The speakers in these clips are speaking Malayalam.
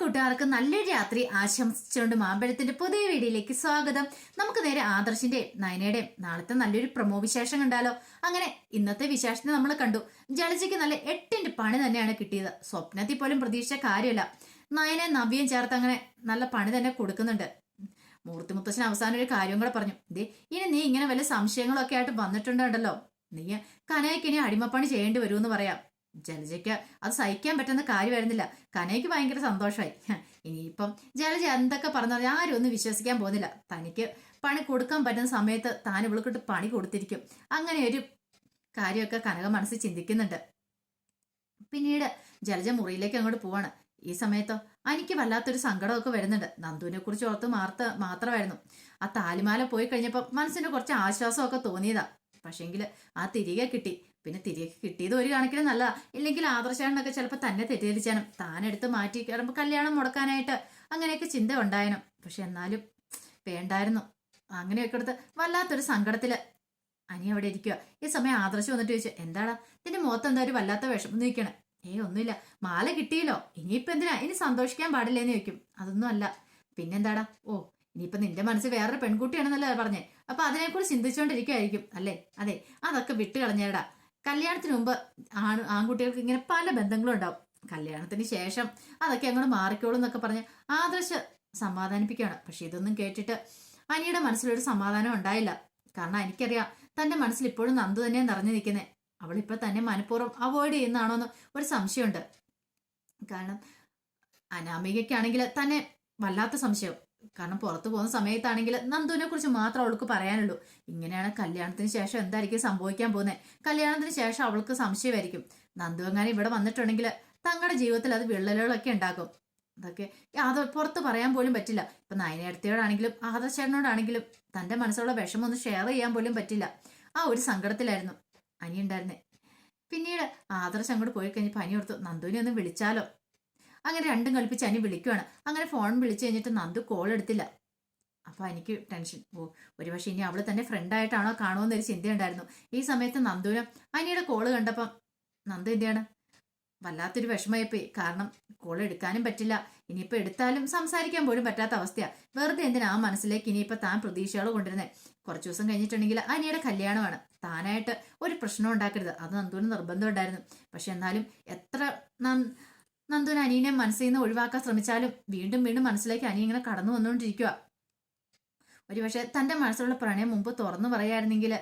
കൂട്ടുകാർക്ക് നല്ലൊരു രാത്രി ആശംസിച്ചുകൊണ്ട് മാമ്പഴത്തിന്റെ പുതിയ വീഡിയോയിലേക്ക് സ്വാഗതം. നമുക്ക് നേരെ ആദർശിന്റെ നയനയുടെയും നാളത്തെ നല്ലൊരു പ്രമോ വിശേഷം കണ്ടാലോ? അങ്ങനെ ഇന്നത്തെ വിശേഷത്തെ നമ്മൾ കണ്ടു. ജലജയ്ക്ക് നല്ല എട്ടിന്റെ പണി തന്നെയാണ് കിട്ടിയത്. സ്വപ്നത്തിൽ പോലും പ്രതീക്ഷിച്ച കാര്യമല്ല. നയനെ നവ്യം ചേർത്ത് അങ്ങനെ നല്ല പണി തന്നെ കൊടുക്കുന്നുണ്ട്. മൂർത്തി മുത്തശ്ശൻ അവസാനം ഒരു കാര്യം കൂടെ പറഞ്ഞു. ദേ ഇനി നീ ഇങ്ങനെ വല്ല സംശയങ്ങളൊക്കെ ആയിട്ട് വന്നിട്ടുണ്ടല്ലോ. നീ കനയ്ക്ക് ഇനി അടിമപ്പണി ചെയ്യേണ്ടി വരുമെന്ന് പറയാം. ജലജയ്ക്ക് അത് സഹിക്കാൻ പറ്റുന്ന കാര്യമായിരുന്നില്ല. കനയ്ക്ക് ഭയങ്കര സന്തോഷമായി. ഇനിയിപ്പം ജലജ എന്തൊക്കെ പറഞ്ഞാൽ ആരും ഒന്നും വിശ്വസിക്കാൻ പോകുന്നില്ല. തനിക്ക് പണി കൊടുക്കാൻ പറ്റുന്ന സമയത്ത് താൻ ഇവൾക്കിട്ട് പണി കൊടുത്തിരിക്കും. അങ്ങനെ ഒരു കാര്യമൊക്കെ കനക മനസ്സിൽ ചിന്തിക്കുന്നുണ്ട്. പിന്നീട് ജലജ മുറിയിലേക്ക് അങ്ങോട്ട് പോവാണ്. ഈ സമയത്തോ എനിക്ക് വല്ലാത്തൊരു സങ്കടമൊക്കെ വരുന്നുണ്ട്. നന്ദുവിനെ കുറിച്ച് ഓർത്ത് മാർത്ത മാത്രമായിരുന്നു. ആ താലിമാല പോയി കഴിഞ്ഞപ്പോൾ മനസ്സിന് കുറച്ച് ആശ്വാസമൊക്കെ തോന്നിയതാ. പക്ഷേങ്കിൽ ആ തിരികെ കിട്ടി. പിന്നെ തിരികെ കിട്ടിയത് ഒരു കണക്കിന് നല്ലതാ. ഇല്ലെങ്കിൽ ആദർശാണെന്നൊക്കെ ചിലപ്പോൾ തന്നെ തെറ്റിദ്ധരിച്ചാനും താനെടുത്ത് മാറ്റി കിടമ്പോൾ കല്യാണം മുടക്കാനായിട്ട് അങ്ങനെയൊക്കെ ചിന്ത ഉണ്ടായനും. പക്ഷെ എന്നാലും വേണ്ടായിരുന്നു. അങ്ങനെയൊക്കെ എടുത്ത് വല്ലാത്തൊരു സങ്കടത്തിൽ അനി അവിടെ ഇരിക്കുക ഈ സമയം ആദർശം വന്നിട്ട് ചോദിച്ചു എന്താടാ? നിന്റെ മുഖത്ത് എന്താ ഒരു വല്ലാത്ത വിഷമം? നിൽക്കണേ ഏയ് ഒന്നുമില്ല. മാല കിട്ടിയല്ലോ. ഇനിയിപ്പോ എന്തിനാ? ഇനി സന്തോഷിക്കാൻ പാടില്ലേന്ന് ചോദിക്കും. അതൊന്നും അല്ല. പിന്നെന്താടാ? ഓ ഇനിയിപ്പൊ നിന്റെ മനസ്സ് വേറൊരു പെൺകുട്ടിയാണെന്നല്ലേ പറഞ്ഞേ. അപ്പൊ അതിനെക്കുറിച്ച് ചിന്തിച്ചുകൊണ്ടിരിക്കുമായിരിക്കും അല്ലേ? അതെ അതൊക്കെ വിട്ട് കളഞ്ഞേടാ കല്യാണത്തിന് മുമ്പ് ആണ് ആൺകുട്ടികൾക്ക് ഇങ്ങനെ പല ബന്ധങ്ങളും ഉണ്ടാവും. കല്യാണത്തിന് ശേഷം അതൊക്കെ അങ്ങോട്ട് മാറിക്കോളും എന്നൊക്കെ പറഞ്ഞ് ആദർശ സമാധാനിപ്പിക്കുകയാണ്. പക്ഷെ ഇതൊന്നും കേട്ടിട്ട് അനിയുടെ മനസ്സിലൊരു സമാധാനം ഉണ്ടായില്ല. കാരണം എനിക്കറിയാം തന്റെ മനസ്സിൽ ഇപ്പോഴും നന്ദു തന്നെ നിറഞ്ഞു നിൽക്കുന്നത്. അവളിപ്പോൾ തന്നെ മനഃപൂർവം അവോയ്ഡ് ചെയ്യുന്നതാണോന്ന് ഒരു സംശയമുണ്ട്. കാരണം അനാമികയ്ക്കാണെങ്കിൽ തന്നെ വല്ലാത്ത സംശയം. കാരണം പുറത്തു പോകുന്ന സമയത്താണെങ്കിൽ നന്ദുവിനെ കുറിച്ച് മാത്രം അവൾക്ക് പറയാനുള്ളൂ. ഇങ്ങനെയാണ് കല്യാണത്തിന് ശേഷം എന്തായിരിക്കും സംഭവിക്കാൻ പോകുന്നത്? കല്യാണത്തിന് ശേഷം അവൾക്ക് സംശയമായിരിക്കും. നന്ദു എങ്ങാനും ഇവിടെ വന്നിട്ടുണ്ടെങ്കിൽ തങ്ങളുടെ ജീവിതത്തിൽ അത് വിള്ളലുകളൊക്കെ ഉണ്ടാക്കും. അതൊക്കെ അത് പുറത്ത് പറയാൻ പോലും പറ്റില്ല. ഇപ്പൊ നയനേടത്തിയോടാണെങ്കിലും ആദർശേട്ടനോടാണെങ്കിലും തന്റെ മനസ്സിലുള്ള വിഷമം ഒന്ന് ഷെയർ ചെയ്യാൻ പോലും പറ്റില്ല. ആ ഒരു സങ്കടത്തിലായിരുന്നു അനി ഉണ്ടായിരുന്നേ പിന്നീട് ആദർശ് അങ്ങോട്ട് പോയി കഴിഞ്ഞ് പനി ഓർത്തു നന്ദുവിനെ ഒന്ന് വിളിച്ചാലോ? അങ്ങനെ രണ്ടും കളിപ്പിച്ച് അനി വിളിക്കുവാണ്. അങ്ങനെ ഫോൺ വിളിച്ചു കഴിഞ്ഞിട്ട് നന്ദു കോൾ എടുത്തില്ല. അപ്പോൾ എനിക്ക് ടെൻഷൻ ഓ ഒരുപക്ഷെ ഇനി അവൾ തന്നെ ഫ്രണ്ടായിട്ടാണോ കാണുമെന്നൊരു ചിന്തയുണ്ടായിരുന്നു. ഈ സമയത്ത് നന്ദുവിന് അനിയുടെ കോൾ കണ്ടപ്പം നന്ദു എന്തിയാണ്? വല്ലാത്തൊരു വിഷമമായിപ്പോയി. കാരണം കോൾ എടുക്കാനും പറ്റില്ല. ഇനിയിപ്പോൾ എടുത്താലും സംസാരിക്കാൻ പോലും പറ്റാത്ത അവസ്ഥയാണ് വെറുതെ എന്തിനാ ആ മനസ്സിലേക്ക് ഇനിയിപ്പോൾ താൻ പ്രതീക്ഷകൾ കൊണ്ടിരുന്നേ കുറച്ച് ദിവസം കഴിഞ്ഞിട്ടുണ്ടെങ്കിൽ അനിയുടെ കല്യാണമാണ്. താനായിട്ട് ഒരു പ്രശ്നം ഉണ്ടാക്കരുത്. അത് നന്ദുവിന് നിർബന്ധം ഉണ്ടായിരുന്നു. പക്ഷെ എന്നാലും എത്ര നന്ദുവിന് അനിയനെ മനസ്സിൽ നിന്ന് ഒഴിവാക്കാൻ ശ്രമിച്ചാലും വീണ്ടും വീണ്ടും മനസ്സിലേക്ക് അനി ഇങ്ങനെ കടന്നു വന്നുകൊണ്ടിരിക്കുക ഒരുപക്ഷെ തന്റെ മനസ്സിലുള്ള പ്രണയം മുമ്പ് തുറന്നു പറയായിരുന്നെങ്കിൽ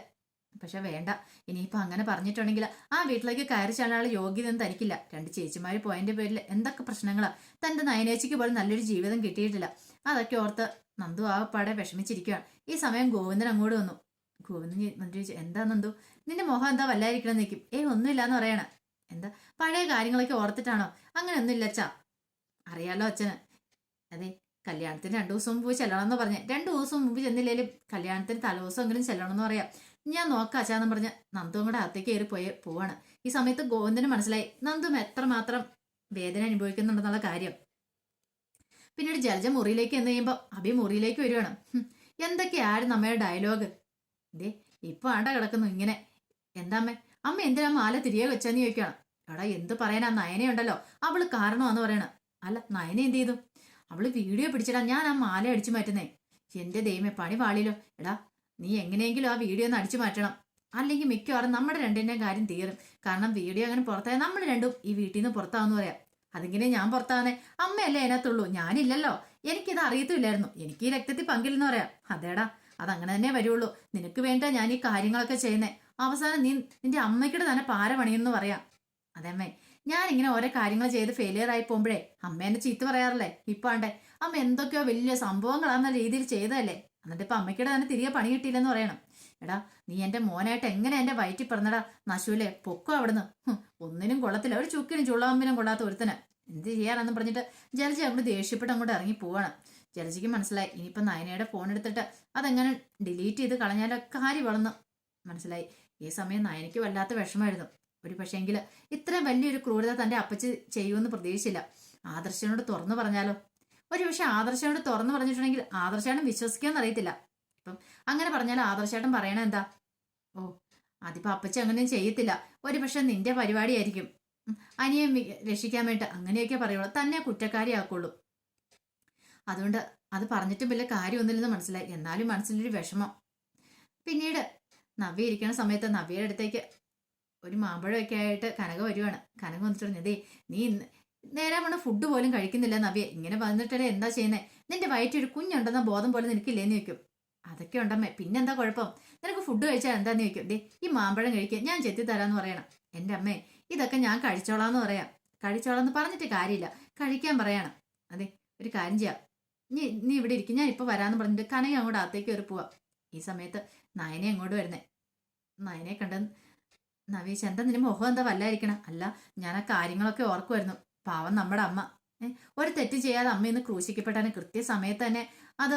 പക്ഷെ വേണ്ട ഇനിയിപ്പോ അങ്ങനെ പറഞ്ഞിട്ടുണ്ടെങ്കിൽ ആ വീട്ടിലേക്ക് കയറി ചെല്ലാനുള്ള യോഗ്യതയൊന്നും തനിക്കില്ല. രണ്ട് ചേച്ചിമാര് പോയതിന്റെ പേരിൽ എന്തൊക്കെ പ്രശ്നങ്ങളാ. തന്റെ നയനേച്ചിക്ക് പോലും നല്ലൊരു ജീവിതം കിട്ടിയിട്ടില്ല. അതൊക്കെ ഓർത്ത് നന്ദു ആ പാടെ വിഷമിച്ചിരിക്കുകയാണ് ഈ സമയം ഗോവിന്ദൻ അങ്ങോട്ട് വന്നു. ഗോവിന്ദൻ മന്ത്രി എന്താ നന്ദു? നിന്റെ മുഖം എന്താ വല്ലായിരിക്കണം നിൽക്കും ഏ ഒന്നുമില്ലാന്ന് പറയണ. എന്താ? പഴയ കാര്യങ്ങളൊക്കെ ഓർത്തിട്ടാണോ? അങ്ങനെ ഒന്നുമില്ല അച്ഛാ. അറിയാലോ അച്ഛന്. അതെ കല്യാണത്തിന് രണ്ടു ദിവസം മുമ്പ് ചെല്ലണം എന്ന് പറഞ്ഞ്. രണ്ടു ദിവസം മുമ്പ് ചെന്നില്ലേലും കല്യാണത്തിന് തലേദിവസം എങ്കിലും ചെല്ലണം എന്ന് പറയാം. ഞാൻ നോക്കാം അച്ഛാന്ന് പറഞ്ഞ് നന്ദുവും കൂടെ അകത്തേക്ക് കയറി പോയി പോവാണ്. ഈ സമയത്ത് ഗോവിന്ദന് മനസ്സിലായി. നന്ദും എത്രമാത്രം വേദന അനുഭവിക്കുന്നുണ്ടെന്നുള്ള കാര്യം. പിന്നീട് ജലജ മുറിയിലേക്ക് എന്ന് കഴിയുമ്പോൾ അഭി മുറിയിലേക്ക് വരുവാണ്. എന്തൊക്കെയായിരുന്നു നമ്മുടെ ഡയലോഗ് ഇതേ ഇപ്പൊ ആണ്ട കിടക്കുന്നു ഇങ്ങനെ. എന്താ അമ്മ എന്തിനാ മാല തിരികെ വെച്ചെന്ന് ചോദിക്കണം എടാ എന്ത് പറയാനാ? നയനയുണ്ടല്ലോ. അവൾ കാരണമാന്ന് പറയണ. അല്ല നയന എന്ത് ചെയ്തു? അവൾ വീഡിയോ പിടിച്ചിടാ. ഞാൻ ആ മാല അടിച്ചു മാറ്റുന്നേ. എന്റെ ദൈവമേ പണി പാളിയിലോ എടാ നീ എങ്ങനെയെങ്കിലും ആ വീഡിയോ ഒന്ന് അടിച്ചു മാറ്റണം. അല്ലെങ്കിൽ മിക്കവാറും നമ്മുടെ രണ്ടിന്റെയും കാര്യം തീരും. കാരണം വീഡിയോ അങ്ങനെ പുറത്തായ നമ്മൾ രണ്ടും ഈ വീട്ടിൽ നിന്ന് പുറത്താവെന്ന് പറയാം. അതിങ്ങനെ ഞാൻ പുറത്താവുന്നേ? അമ്മയല്ലേ അതിനകത്തുള്ളൂ. ഞാനില്ലല്ലോ. എനിക്കിത് അറിയത്തില്ലായിരുന്നു എനിക്ക് ഈ രക്തത്തിൽ പങ്കില്ലെന്ന് പറയാം. അതേടാ അതങ്ങനെ തന്നെ വരുള്ളൂ. നിനക്ക് വേണ്ട ഞാൻ ഈ കാര്യങ്ങളൊക്കെ ചെയ്യുന്നേ. അവസാനം നീ നിന്റെ അമ്മയ്ക്കിടെ തന്നെ പാര പണിയെന്ന് പറയാം. അതേമ്മേ ഞാൻ ഇങ്ങനെ ഓരോ കാര്യങ്ങൾ ചെയ്ത് ഫെയിലിയർ ആയി പോകുമ്പോഴേ അമ്മ എന്നെ ചീത്ത പറയാറില്ലേ? ആണ്ടേ അമ്മ എന്തൊക്കെയോ വലിയ സംഭവങ്ങളാന്ന രീതിയിൽ ചെയ്തതല്ലേ? എന്നിട്ട് ഇപ്പൊ അമ്മയ്ക്കിടെ തന്നെ തിരികെ പണി കിട്ടിയില്ലെന്ന് പറയണം. എടാ നീ എന്റെ മോനായിട്ട് എങ്ങനെ എന്റെ വയറ്റി പറഞ്ഞടാ നശുവിലെ പൊക്കോ അവിടുന്ന്? ഒന്നിനും കൊള്ളത്തില്ല. ഒരു ചുക്കിനും ചുള്ളാമ്പിനും കൊള്ളാത്ത ഒരുത്തന്. എന്ത് ചെയ്യാനെന്ന് പറഞ്ഞിട്ട് ജലജ അങ്ങോട്ട് ദേഷ്യപ്പെട്ട് അങ്ങോട്ട് ഇറങ്ങി പോവാണ്. ജലജിക്ക് മനസ്സിലായി ഇനിയിപ്പം നയനയുടെ ഫോൺ എടുത്തിട്ട് അതെങ്ങനെ ഡിലീറ്റ് ചെയ്ത് കളഞ്ഞാലോ? കാര്യം വളർന്ന്. മനസ്സിലായി. ഈ സമയം നയനയ്ക്ക് വല്ലാത്ത വിഷമായിരുന്നു ഒരു പക്ഷേങ്കിൽ ഇത്ര വലിയൊരു ക്രൂരത തന്റെ അപ്പച്ചി ചെയ്യുമെന്ന് പ്രതീക്ഷിച്ചില്ല. ആദർശനോട് തുറന്നു പറഞ്ഞാലോ? ഒരു പക്ഷെ ആദർശനോട് തുറന്നു പറഞ്ഞിട്ടുണ്ടെങ്കിൽ ആദർശേട്ടൻ വിശ്വസിക്കാൻ അറിയത്തില്ല. ഇപ്പം അങ്ങനെ പറഞ്ഞാൽ ആദർശേട്ടൻ പറയണ എന്താ? ഓ അതിപ്പോ അപ്പച്ചി അങ്ങനെയും ചെയ്യത്തില്ല. ഒരു പക്ഷെ നിന്റെ പരിപാടിയായിരിക്കും. അനിയെ രക്ഷിക്കാൻ വേണ്ടി അങ്ങനെയൊക്കെ പറയുള്ളൂ. തന്നെ കുറ്റക്കാരിയാക്കുള്ളൂ. അതുകൊണ്ട് അത് പറഞ്ഞിട്ടും വലിയ കാര്യമൊന്നുമില്ലെന്ന് മനസ്സിലായി. എന്നാലും മനസ്സിലൊരു വിഷമം. പിന്നീട് നവ്യ ഇരിക്കുന്ന സമയത്ത് നവ്യയുടെ അടുത്തേക്ക് ഒരു മാമ്പഴമൊക്കെ ആയിട്ട് കനക വരുവാണ്. കനക വന്നിട്ട് പറഞ്ഞു ദേ നീ നേരെ വണ്ണം ഫുഡ് പോലും കഴിക്കുന്നില്ല നവ്യ. ഇങ്ങനെ വന്നിട്ടേ എന്താ ചെയ്യുന്നേ? നിന്റെ വയറ്റിൽ ഒരു കുഞ്ഞുണ്ടെന്ന ബോധം പോലെ നിനക്കില്ലേന്ന് ചോദിക്കും. അതൊക്കെ ഉണ്ടമ്മേ പിന്നെന്താ കുഴപ്പം? നിനക്ക് ഫുഡ് കഴിച്ചാൽ എന്താന്ന് ചോദിക്കും. ദേ ഈ മാമ്പഴം കഴിക്കുക ഞാൻ ചെത്തി തരാന്ന് പറയണം. എന്റെ അമ്മേ ഇതൊക്കെ ഞാൻ കഴിച്ചോളാന്ന് പറയാം. കഴിച്ചോളാന്ന് പറഞ്ഞിട്ട് കാര്യമില്ല. കഴിക്കാൻ പറയണം. അതെ ഒരു കാര്യം ചെയ്യാം. നീ നീ ഇവിടെ ഇരിക്കും. ഞാൻ ഇപ്പൊ വരാന്ന് പറഞ്ഞിട്ട് കനക അങ്ങോട്ട് അകത്തേക്ക് കയറി പോവാം. ഈ സമയത്ത് നയനെ അങ്ങോട്ട് വരുന്നേ. നയനെ കണ്ട നവീശ് എന്താ നിന്റെ മുഖം എന്താ വല്ലായിരിക്കണം? അല്ല ഞാൻ ആ കാര്യങ്ങളൊക്കെ ഓർക്കുമായിരുന്നു പാവം നമ്മുടെ അമ്മ. ഒരു തെറ്റ് ചെയ്യാതെ അമ്മ ഇന്ന് ക്രൂശിക്കപ്പെട്ടാണ്. കൃത്യസമയത്ത് തന്നെ അത്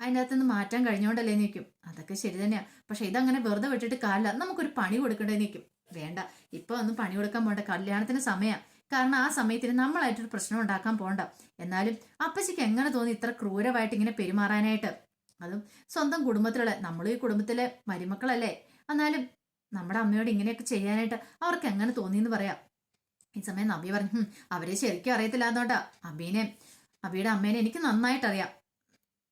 അതിന്റെ അകത്ത് നിന്ന് മാറ്റാൻ കഴിഞ്ഞോണ്ടല്ലേ നിൽക്കും. അതൊക്കെ ശരി തന്നെയാ. പക്ഷെ ഇതങ്ങനെ വെറുതെ വിട്ടിട്ട് കാലില്ല നമുക്കൊരു പണി കൊടുക്കേണ്ടേ നിൽക്കും. വേണ്ട. ഇപ്പൊ ഒന്നും പണി കൊടുക്കാൻ പോണ്ട. കല്യാണത്തിന് സമയം. കാരണം ആ സമയത്തിന് നമ്മളായിട്ടൊരു പ്രശ്നം ഉണ്ടാക്കാൻ പോണ്ട. എന്നാലും അപ്പച്ചിക്ക് എങ്ങനെ തോന്നി ഇത്ര ക്രൂരമായിട്ട് ഇങ്ങനെ പെരുമാറാനായിട്ട്? അതും സ്വന്തം കുടുംബത്തിലുള്ള നമ്മൾ ഈ കുടുംബത്തിലെ മരുമക്കളല്ലേ? എന്നാലും നമ്മുടെ അമ്മയോട് ഇങ്ങനെയൊക്കെ ചെയ്യാനായിട്ട് അവർക്ക് എങ്ങനെ തോന്നി എന്ന് പറയാം. ഈ സമയം നബി പറഞ്ഞു അവരെ ശരിക്കും അറിയത്തില്ല എന്നോട്ടാ അബീനെ അബിയുടെ അമ്മേനെ എനിക്ക് നന്നായിട്ട് അറിയാം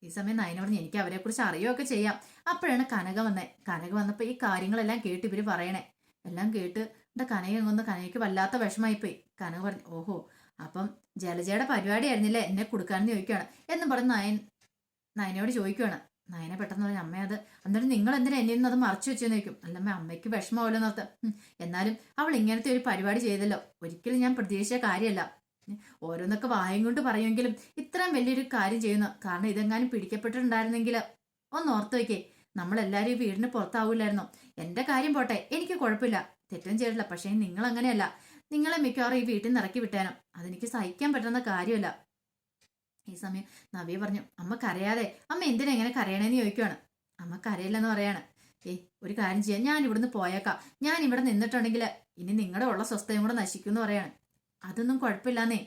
ഈ സമയം നയന പറഞ്ഞു എനിക്ക് അവരെ കുറിച്ച് അറിയുകയൊക്കെ ചെയ്യാം. അപ്പോഴാണ് കനക വന്നേ. കനക വന്നപ്പോൾ ഈ കാര്യങ്ങളെല്ലാം കേട്ട് ഇവർ പറയണേ. എല്ലാം കേട്ട് എന്റെ കനക അങ്ങൊന്ന് കനകയ്ക്ക് വല്ലാത്ത വിഷമായിപ്പോയി. കനക പറഞ്ഞു ഓഹോ അപ്പം ജലജയുടെ പരിപാടിയായിരുന്നില്ലേ? എന്നെ കൊടുക്കാനെന്ന് ചോദിക്കുകയാണ്. എന്ന് പറഞ്ഞ് നയൻ നയനയോട് ചോദിക്കുകയാണ് നയനെ പെട്ടെന്ന് പറഞ്ഞു അമ്മ അത് എന്നിട്ട് നിങ്ങൾ എന്തിനാ എന്നെ നിന്ന് അത് മറച്ചു വെച്ചെന്ന് ചോദിക്കും. അല്ലമ്മ അമ്മയ്ക്ക് വിഷമമല്ലോ എന്നർത്ഥം. എന്നാലും അവൾ ഇങ്ങനത്തെ ഒരു പരിപാടി ചെയ്തല്ലോ. ഒരിക്കലും ഞാൻ പ്രതീക്ഷിച്ച കാര്യമല്ല. ഓരോന്നൊക്കെ വായും കൊണ്ട് പറയുമെങ്കിലും ഇത്രയും വലിയൊരു കാര്യം ചെയ്യുന്നു കാരണം ഇതെങ്ങാനും പിടിക്കപ്പെട്ടിട്ടുണ്ടായിരുന്നെങ്കിൽ ഒന്ന് ഓർത്ത് വയ്ക്കേ നമ്മളെല്ലാവരും ഈ വീടിന് പുറത്താവില്ലായിരുന്നു? എന്റെ കാര്യം പോട്ടെ എനിക്ക് കുഴപ്പമില്ല. തെറ്റും ചെയ്തിട്ടില്ല പക്ഷേ നിങ്ങൾ അങ്ങനെയല്ല നിങ്ങളെ മിക്കവാറും ഈ വീട്ടിൽ നിന്ന് ഇറക്കി വിട്ടാനും. അതെനിക്ക് സഹിക്കാൻ പറ്റുന്ന കാര്യമല്ല. ഈ സമയം നവ്യ പറഞ്ഞു അമ്മക്കറിയാതെ അമ്മ എന്തിനാ എങ്ങനെ കരയണേന്ന് ചോദിക്കുവാണ്. അമ്മക്കറിയില്ലെന്ന് പറയാണ്. ഏയ് ഒരു കാര്യം ചെയ്യാം. ഞാൻ ഇവിടുന്ന് പോയേക്കാം. ഞാൻ ഇവിടെ നിന്നിട്ടുണ്ടെങ്കിൽ ഇനി നിങ്ങളുടെ ഉള്ള സ്വസ്ഥയും കൂടെ നശിക്കും എന്ന് പറയാണ്. അതൊന്നും കുഴപ്പമില്ലാന്നേ.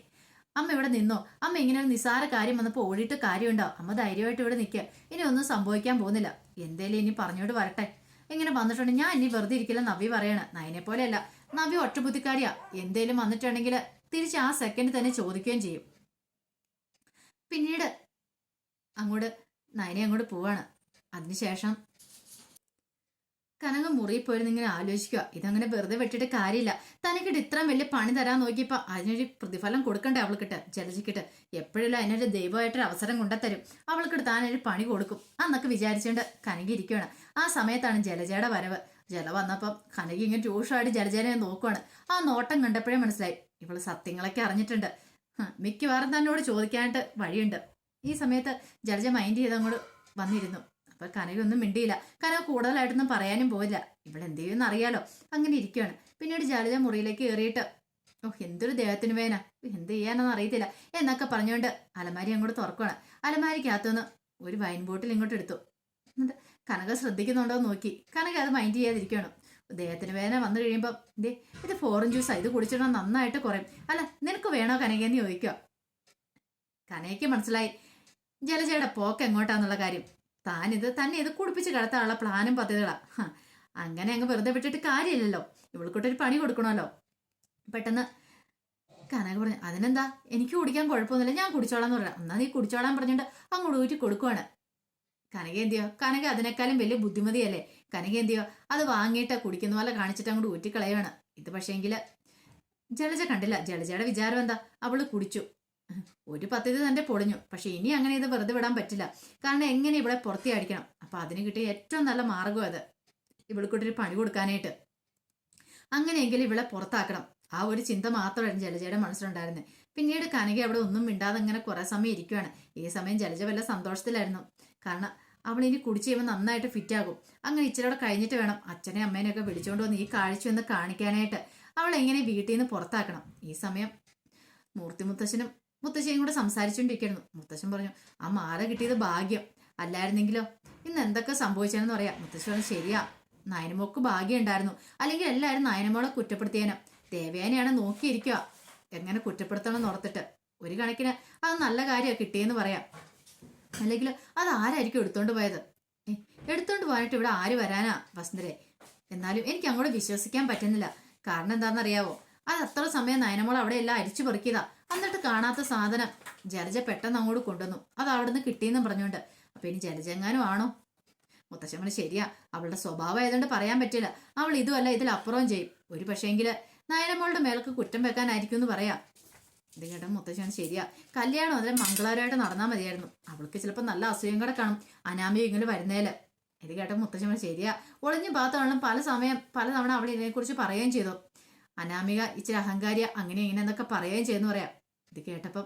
അമ്മ ഇവിടെ നിന്നോ? അമ്മ ഇങ്ങനെ ഒരു നിസാര കാര്യം വന്നപ്പോൾ ഓടിയിട്ട് കാര്യമുണ്ടോ? അമ്മ ധൈര്യമായിട്ട് ഇവിടെ നിൽക്കുക ഇനി ഒന്നും സംഭവിക്കാൻ പോകുന്നില്ല. എന്തേലും ഇനി പറഞ്ഞോട്ട് വരട്ടെ. ഇങ്ങനെ വന്നിട്ടുണ്ട്. ഞാൻ ഇനി വെറുതെ ഇരിക്കില്ല നവി പറയാണ്. നയനെ പോലെയല്ല നവി ഒറ്റബുദ്ധിക്കാരിയാ. എന്തേലും വന്നിട്ടുണ്ടെങ്കിൽ തിരിച്ച് ആ സെക്കൻഡ് തന്നെ ചോദിക്കുകയും ചെയ്യും. പിന്നീട് അങ്ങോട്ട് നയനെ അങ്ങോട്ട് പോവാണ്. അതിനുശേഷം കനകം മുറിയിൽ പോയി ഇങ്ങനെ ആലോചിക്കുക. ഇതങ്ങനെ വെറുതെ വെട്ടിട്ട് കാര്യമില്ല. തനിക്കിട്ട് ഇത്രയും വലിയ പണി തരാൻ നോക്കിയപ്പോ അതിനൊരു പ്രതിഫലം കൊടുക്കണ്ടേ അവൾക്കിട്ട് ജലജിക്കിട്ട്? എപ്പോഴും അതിനൊരു ദൈവമായിട്ടൊരു അവസരം കൊണ്ടുത്തരും? അവൾക്കിട്ട് താനൊരു പണി കൊടുക്കും. അന്നൊക്കെ വിചാരിച്ചുകൊണ്ട് കനകി ഇരിക്കുകയാണ് ആ സമയത്താണ് ജലജയുടെ വരവ്. ജല വന്നപ്പം കനകി ഇങ്ങനെ രൂക്ഷമായിട്ട് ജലജേനെ നോക്കുവാണ്. ആ നോട്ടം കണ്ടപ്പോഴേ മനസ്സിലായി. ഇവൾ സത്യങ്ങളൊക്കെ അറിഞ്ഞിട്ടുണ്ട്. മിക്കവാറും തന്നോട് ചോദിക്കാനായിട്ട് വഴിയുണ്ട്. ഈ സമയത്ത് ജലജ മൈൻഡ് ചെയ്ത് അങ്ങോട്ട് വന്നിരുന്നു. അപ്പൊ കനകൊന്നും മിണ്ടിയില്ല. കനക കൂടുതലായിട്ടൊന്നും പറയാനും പോയില്ല. ഇവളെന്ത് ചെയ്യുമെന്ന് അറിയാലോ അങ്ങനെ ഇരിക്കുകയാണ് പിന്നീട് ജലജ മുറിയിലേക്ക് കയറിയിട്ട് ഓ എന്തൊരു ദേഹത്തിന് വേന. എന്ത് ചെയ്യാനൊന്നും അറിയത്തില്ല. എന്നൊക്കെ പറഞ്ഞുകൊണ്ട് അലമാരി അങ്ങോട്ട് തുറക്കുകയാണ് അലമാരിക്കകത്തുനിന്ന് ഒരു വൈൻ ബോട്ടിൽ ഇങ്ങോട്ട് എടുത്തു. എന്നിട്ട് കനക ശ്രദ്ധിക്കുന്നുണ്ടോ നോക്കി. കനക അത് മൈൻഡ് ചെയ്യാതിരിക്കുകയാണ് ദേഹത്തിന് വേദന വന്നു കഴിയുമ്പോൾ ദേ ഇത് ഫോറൻ ജ്യൂസാണ് ഇത് കുടിച്ചിട്ട് നന്നായിട്ട് കുറയും. അല്ല നിനക്ക് വേണോ കനകയെന്ന് ചോദിക്കുക? കനയ്ക്ക് മനസ്സിലായി ജലജയുടെ പോക്ക് എങ്ങോട്ടാന്നുള്ള കാര്യം. താനിത് തന്നെ ഇത് കുടിപ്പിച്ച് കിടത്താനുള്ള പ്ലാനും പദ്ധതികളാണ് അങ്ങനെ അങ്ങ് വെറുതെ വിട്ടിട്ട് കാര്യമില്ലല്ലോ. ഇവൾക്കൊട്ടൊരു പണി കൊടുക്കണമല്ലോ. പെട്ടെന്ന് കനക പറഞ്ഞു അതിനെന്താ? എനിക്ക് കുടിക്കാൻ കുഴപ്പമൊന്നുമില്ല. ഞാൻ കുടിച്ചോളാം എന്ന് പറയാം എന്നാ നീ കുടിച്ചോളാൻ പറഞ്ഞിട്ട് അങ്ങോട്ട് ഊറ്റി കൊടുക്കുവാണ്. കനക എന്തിയോ കനക അതിനേക്കാളും വലിയ ബുദ്ധിമതിയല്ലേ? കനക എന്തിയോ അത് വാങ്ങിയിട്ട് കുടിക്കുന്ന പോലെ കാണിച്ചിട്ട് അങ്ങോട്ട് ഊറ്റിക്കളയാണ് ഇത് പക്ഷേങ്കിൽ ജലജ കണ്ടില്ല. ജലജയുടെ വിചാരം എന്താ? അവൾ കുടിച്ചു. ഒരു പദ്ധതി തന്നെ പൊളിഞ്ഞു. പക്ഷെ ഇനി അങ്ങനെ ഇത് വെറുതെ വിടാൻ പറ്റില്ല. കാരണം എങ്ങനെ ഇവിടെ പുറത്തി അടിക്കണം? അപ്പൊ അതിന് കിട്ടിയ ഏറ്റവും നല്ല മാർഗം അത്. ഇവൾക്കൊട്ടൊരു പണി കൊടുക്കാനായിട്ട്. അങ്ങനെയെങ്കിൽ ഇവളെ പുറത്താക്കണം. ആ ഒരു ചിന്ത മാത്രമായിരുന്നു ജലജയുടെ മനസ്സിലുണ്ടായിരുന്നത് പിന്നീട് കനക അവിടെ ഒന്നും മിണ്ടാതെ ഇങ്ങനെ കുറെ സമയം ഇരിക്കുകയാണ് ഈ സമയം ജലജ വല്ല സന്തോഷത്തിലായിരുന്നു. കാരണം അവൾ ഇനി കുടിച്ചു കഴിയുമ്പോൾ നന്നായിട്ട് ഫിറ്റ് ആകും. അങ്ങനെ ഇച്ചിരി കഴിഞ്ഞിട്ട് വേണം അച്ഛനെ അമ്മേനെയൊക്കെ വിളിച്ചുകൊണ്ട് വന്ന് ഈ കാഴ്ച ഒന്ന് കാണിക്കാനായിട്ട്. അവൾ എങ്ങനെ വീട്ടിൽ നിന്ന് പുറത്താക്കണം? ഈ സമയം. മൂർത്തി മുത്തശ്ശനും മുത്തശ്ശിയും കൂടെ സംസാരിച്ചുകൊണ്ടിരിക്കുന്നു മുത്തശ്ശൻ പറഞ്ഞു ആ മാല കിട്ടിയത് ഭാഗ്യം. അല്ലായിരുന്നെങ്കിലോ? ഇന്ന് എന്തൊക്കെ സംഭവിച്ചതെന്ന് പറയാം. മുത്തശ്ശി പറഞ്ഞു ശരിയാ. നയനമോക്ക് ഭാഗ്യം ഉണ്ടായിരുന്നു. അല്ലെങ്കിൽ എല്ലാവരും നയനമോളെ കുറ്റപ്പെടുത്തിയേനെ. ദേവയാനെയാണ് നോക്കിയിരിക്കുക. എങ്ങനെ കുറ്റപ്പെടുത്തണം എന്ന് ഓർത്തിട്ട്. ഒരു കണക്കിന് അത് നല്ല കാര്യമാണ് കിട്ടിയെന്ന് പറയാം. അല്ലെങ്കിൽ അത് ആരായിരിക്കും എടുത്തോണ്ട് പോയത്? എടുത്തോണ്ട് പോകാനായിട്ട് ഇവിടെ ആര് വരാനാ വസന്തരെ എന്നാലും എനിക്ക് അങ്ങോട്ട് വിശ്വസിക്കാൻ പറ്റുന്നില്ല. കാരണം എന്താണെന്നറിയാവോ? അത് അത്ര സമയം നയനമോൾ അവിടെ എല്ലാം അരിച്ചു പെറുക്കിയതാ. എന്നിട്ട് കാണാത്ത സാധനം ജലജ പെട്ടെന്ന് അങ്ങോട്ട് കൊണ്ടുവന്നു. അത് അവിടുന്ന് കിട്ടിയെന്നും പറഞ്ഞുകൊണ്ട്. അപ്പൊ ഇനി ജലജ എങ്ങാനും ആണോ മുത്തശ്ശമ്മന് ശരിയാ അവളുടെ സ്വഭാവം ആയതുകൊണ്ട് പറയാൻ പറ്റില്ല. അവൾ ഇതുമല്ല ഇതിലപ്പുറവും ചെയ്യും. ഒരു പക്ഷേങ്കിൽ നയനമോളുടെ മേൽക്ക് കുറ്റം വെക്കാനായിരിക്കും എന്ന് പറയാം. ഇത് കേട്ട മുത്തശ്ശൻ ശരിയാ. കല്യാണം അതിലെ മംഗളകരമായിട്ട് നടന്നാൽ മതിയായിരുന്നു. അവൾക്ക് ചിലപ്പോൾ നല്ല അസുഖം കൂടെ കാണും. അനാമിക ഇങ്ങനെ വരുന്നേൽ. ഇത് കേട്ട മുത്തശ്ശൻ ശരിയാ. ഒളിഞ്ഞു ഭാഗത്താണെങ്കിലും പല സമയം പല തവണ അവൾ ഇതിനെക്കുറിച്ച് പറയുകയും ചെയ്തു. അനാമിക ഇച്ചിരി അഹങ്കാരിയ അങ്ങനെ ഇങ്ങനെ എന്നൊക്കെ പറയുകയും ചെയ്യുന്നു പറയാം. ഇത് കേട്ടപ്പം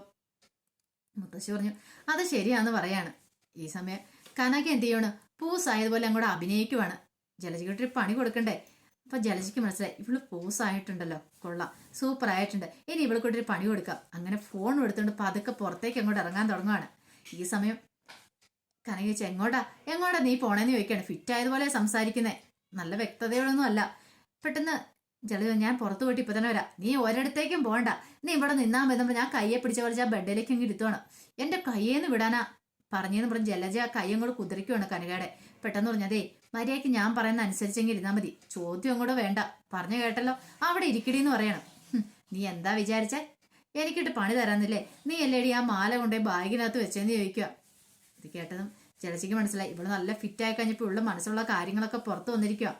മുത്തശ്ശി പറഞ്ഞു അത് ശരിയാന്ന് പറയാണ്. ഈ സമയം കനക എന്ത് ചെയ്യണം? പൂസായതുപോലെ അങ്ങോട്ട് അഭിനയിക്കുവാണ്. ജലജിക്ക് പണി കൊടുക്കണ്ടേ? അപ്പൊ ജലജിക്ക് മനസ്സിലായി ഇവൾ പൂസായിട്ടുണ്ടല്ലോ കൊള്ളാം സൂപ്പർ ആയിട്ടുണ്ട് ഇനി ഇവളെ ഒരു പണി കൊടുക്കാം. അങ്ങനെ ഫോൺ എടുത്തുകൊണ്ട് പതുക്കെ പുറത്തേക്ക് അങ്ങോട്ട് ഇറങ്ങാൻ തുടങ്ങുവാണ്. ഈ സമയം കനക ചോദിച്ചാൽ എങ്ങോട്ടാ എങ്ങോട്ടാ നീ പോണേന്ന് ചോദിക്കാണ് ഫിറ്റ് ആയതുപോലെ സംസാരിക്കുന്നേ. നല്ല വ്യക്തതയോടൊന്നും അല്ല. പെട്ടെന്ന് ജലജ ഞാൻ പുറത്തു പോയിട്ട് ഇപ്പൊ തന്നെ വരാം നീ ഒരിടത്തേക്കും പോകണ്ട നീ ഇവിടെ നിന്നാ മതി ഞാൻ കയ്യെ പിടിച്ച ആ ബെഡിലേക്ക് അങ്ങ് ഇരുത്തുവാണ്. എന്റെ കയ്യേന്ന് വിടാനാ പറഞ്ഞെന്ന് പറഞ്ഞ് ജലജ കൈയും കൈ അങ്ങോട്ട് കുതിരിക്കുവാണ് കനകയുടെ. പെട്ടെന്ന് പറഞ്ഞതേ മര്യാദയ്ക്ക് ഞാൻ പറയുന്ന അനുസരിച്ചെങ്കിൽ ഇരുന്നാ മതി. ചോദ്യം അങ്ങോട്ട് വേണ്ട. പറഞ്ഞു കേട്ടല്ലോ. അവിടെ ഇരിക്കടിന്ന് പറയണം. നീ എന്താ വിചാരിച്ച? എനിക്കിട്ട് പണി തരാന്നില്ലേ? നീ അല്ലേടി ആ മാല കൊണ്ടുപോയി ബാഗിനകത്ത് വെച്ചെന്ന് ചോദിക്കുക ഇത് കേട്ടതും ജലജയ്ക്ക് മനസ്സിലായി. ഇവിടെ നല്ല ഫിറ്റ് ആയി കഴിഞ്ഞപ്പോൾ ഉള്ള മനസ്സുള്ള കാര്യങ്ങളൊക്കെ പുറത്തു വന്നിരിക്കുക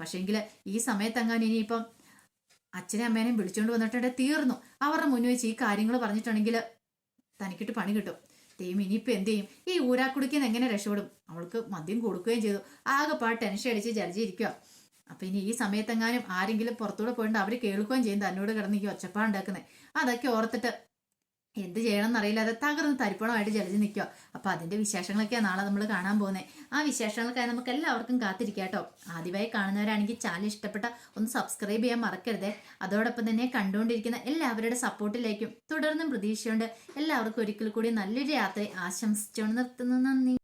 പക്ഷേങ്കിൽ ഈ സമയത്തെങ്ങാനും ഇനിയിപ്പം അച്ഛനെ അമ്മേനെയും വിളിച്ചുകൊണ്ട് വന്നിട്ടുണ്ടെങ്കിൽ തീർന്നു. അവരുടെ മുന്നിൽ വെച്ച് ഈ കാര്യങ്ങൾ പറഞ്ഞിട്ടുണ്ടെങ്കിൽ തനിക്കിട്ട് പണി കിട്ടും. ദൈവം ഇനിയിപ്പോൾ എന്ത് ചെയ്യും? ഈ ഊരാക്കുടിക്കുന്ന എങ്ങനെ രക്ഷപ്പെടും? അവൾക്ക് മദ്യം കൊടുക്കുകയും ചെയ്തു. ആകെപ്പാട് ടെൻഷൻ അടിച്ച് ജലജിരിക്കുക അപ്പൊ ഇനി ഈ സമയത്തെങ്ങാനും ആരെങ്കിലും പുറത്തൂടെ പോയിട്ട് അവർ കേൾക്കുകയും ചെയ്യും. തന്നോട് കിടന്ന് ഈ ഒച്ചപ്പാടുണ്ടാക്കുന്നത് അതൊക്കെ ഓർത്തിട്ട് എന്ത് ചെയ്യണം എന്നറിയില്ലാതെ തകർന്ന് തരിപ്പണമായിട്ട് ചലിച്ച് നിൽക്കുക. അപ്പൊ അതിന്റെ വിശേഷങ്ങളൊക്കെയാണ് നാളെ നമ്മൾ കാണാൻ പോകുന്നത് ആ വിശേഷങ്ങൾക്കായി നമുക്ക് എല്ലാവർക്കും കാത്തിരിക്കാം കേട്ടോ. ആദ്യമായി കാണുന്നവരാണെങ്കിൽ ചാനൽ ഇഷ്ടപ്പെട്ട ഒന്ന് സബ്സ്ക്രൈബ് ചെയ്യാൻ മറക്കരുതേ. അതോടൊപ്പം തന്നെ കണ്ടുകൊണ്ടിരിക്കുന്ന എല്ലാവരുടെ സപ്പോർട്ടിലേക്കും തുടർന്നും പ്രതീക്ഷയുണ്ട്. എല്ലാവർക്കും ഒരിക്കൽ കൂടി നല്ലൊരു യാത്ര ആശംസിച്ചുകൊണ്ട് നിർത്തുന്നു. നന്ദി.